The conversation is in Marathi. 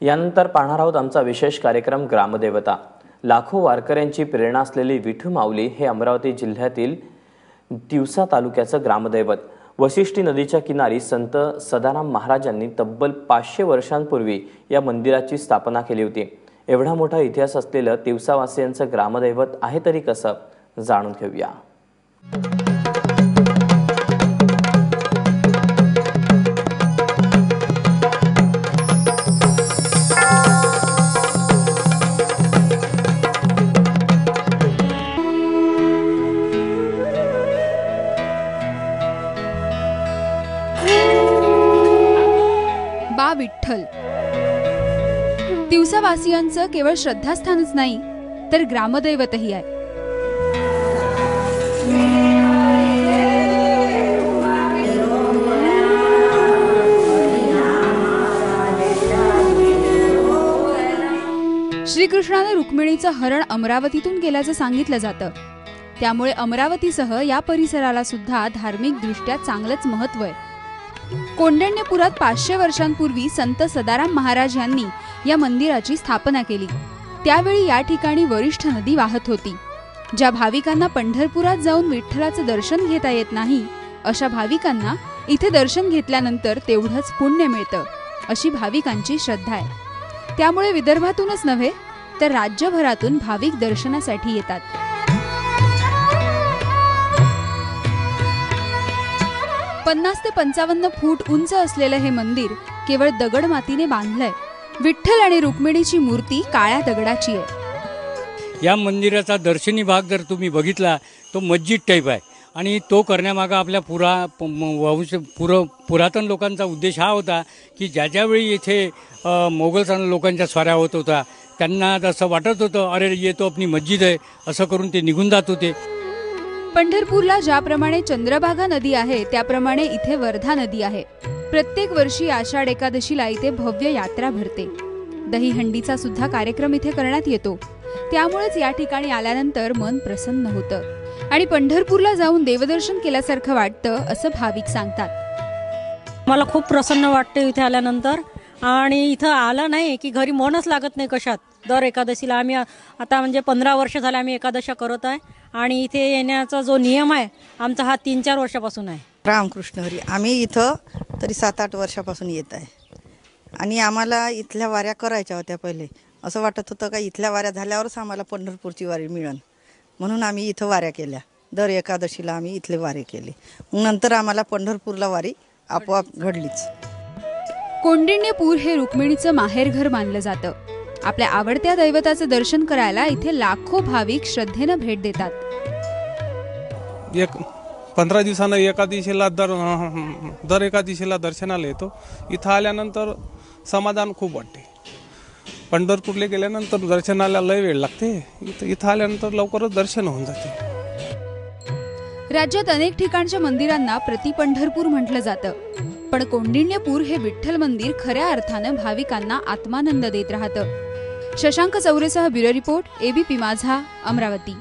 यानंतर पाहणार आहोत आमचा विशेष कार्यक्रम ग्रामदेवता. लाखो वारकऱ्यांची प्रेरणा असलेली विठू माऊली हे अमरावती जिल्ह्यातील दिवसा तालुक्याचं ग्रामदैवत. वशिष्ठी नदीच्या किनारी संत सदाराम महाराजांनी तब्बल पाचशे वर्षांपूर्वी या मंदिराची स्थापना केली होती. एवढा मोठा इतिहास असलेलं तिवसावासियांचं ग्रामदैवत आहे तरी कसं? जाणून घेऊया. बा विठ्ठल. दिवसावासियांचं केवळ श्रद्धास्थानच नाही तर ग्रामदैवतही आहे. श्रीकृष्णाने रुक्मिणीचं हरण अमरावतीतून केल्याचं सांगितलं जातं. त्यामुळे अमरावतीसह या परिसराला सुद्धा धार्मिक दृष्ट्या चांगलंच महत्त्व आहे. कोंडण्यपुरात पाचशे वर्षांपूर्वी संत सदाराम महाराज यांनी या मंदिराची स्थापना केली. त्यावेळी या ठिकाणी वरिष्ठ नदी वाहत होती. ज्या भाविकांना पंढरपुरात जाऊन विठ्ठलाचं दर्शन घेता येत नाही अशा भाविकांना इथे दर्शन घेतल्यानंतर तेवढंच पुण्य मिळतं अशी भाविकांची श्रद्धा आहे. त्यामुळे विदर्भातूनच नव्हे तर राज्यभरातून भाविक दर्शनासाठी येतात. पन्नास ते पंचावन्न फूट उंच असलेलं हे मंदिर केवळ दगड मातीने बांधलंय. विठ्ठल आणि रुक्मिणीची मूर्ती काळ्या दगडाची आहे. या मंदिराचा दर्शनी भाग जर तुम्ही बघितला तो मस्जिद टाईप आहे. आणि तो करण्यामागं आपल्या पुरा प- वंश पुर पुरातन लोकांचा उद्देश हा होता की ज्या ज्यावेळी येथे मोगल लोकांच्या स्वाऱ्या होत होता त्यांना असं वाटत होतं अरे ये तो आपली मस्जिद आहे असं करून ते निघून जात होते. पंढरपूरला ज्याप्रमाणे चंद्रभागा नदी आहे त्याप्रमाणे इथे वर्धा नदी आहे. प्रत्येक वर्षी आषाढ एकादशीला इथे भव्य यात्रा भरते. दहीहंडीचा सुद्धा कार्यक्रम इथे करण्यात येतो. त्यामुळेच या ठिकाणी आल्यानंतर मन प्रसन्न होतं. आणि पंढरपूरला जाऊन देवदर्शन केल्यासारखं वाटतं असं भाविक सांगतात. मला खूप प्रसन्न वाटते इथे आल्यानंतर. आणि इथं आलं नाही की घरी मनच लागत नाही कशात. दर एकादशीला आम्ही आता म्हणजे पंधरा वर्ष झाले आम्ही एकादशा करत आहे. आणि इथे येण्याचा जो नियम आहे आमचा हा तीन चार वर्षापासून आहे. रामकृष्ण हरी आम्ही इथं तरी सात आठ वर्षापासून येत आहे. आणि आम्हाला इथल्या वाऱ्या करायच्या होत्या पहिले. असं वाटत होतं का इथल्या वाऱ्या झाल्यावरच आम्हाला पंढरपूरची वारी मिळन. म्हणून आम्ही इथं वाऱ्या केल्या. दर एकादशीला आम्ही इथले वारे केले. नंतर आम्हाला पंढरपूरला वारी आपोआप घडलीच. कोंडिण्यपूर हे रुक्मिणीचं माहेरघर मानलं जातं. आपल्या आवडत्या दैवताचं दर्शन करायला इथे लाखो भाविक श्रद्धेनं भेट देतात. एक पंधरा दिवसानं एका दिवशीला दर दर एका दिवशीला दर्शनाला येतो. इथं आल्यानंतर समाधान खूप वाटते. पंढरपूरला गेल्यानंतर दर्शनाला लय वेळ लागते. इथं इथं आल्यानंतर लवकरच दर्शन होऊन जाते. राज्यात अनेक ठिकाणच्या मंदिरांना प्रति पंढरपूर म्हटलं जातं. पण कोंडिण्यपूर हे विठ्ठल मंदिर खऱ्या अर्थानं भाविकांना आत्मानंद देत राहतं. Shashank चौरेसह bureau report ABP Majha Amravati.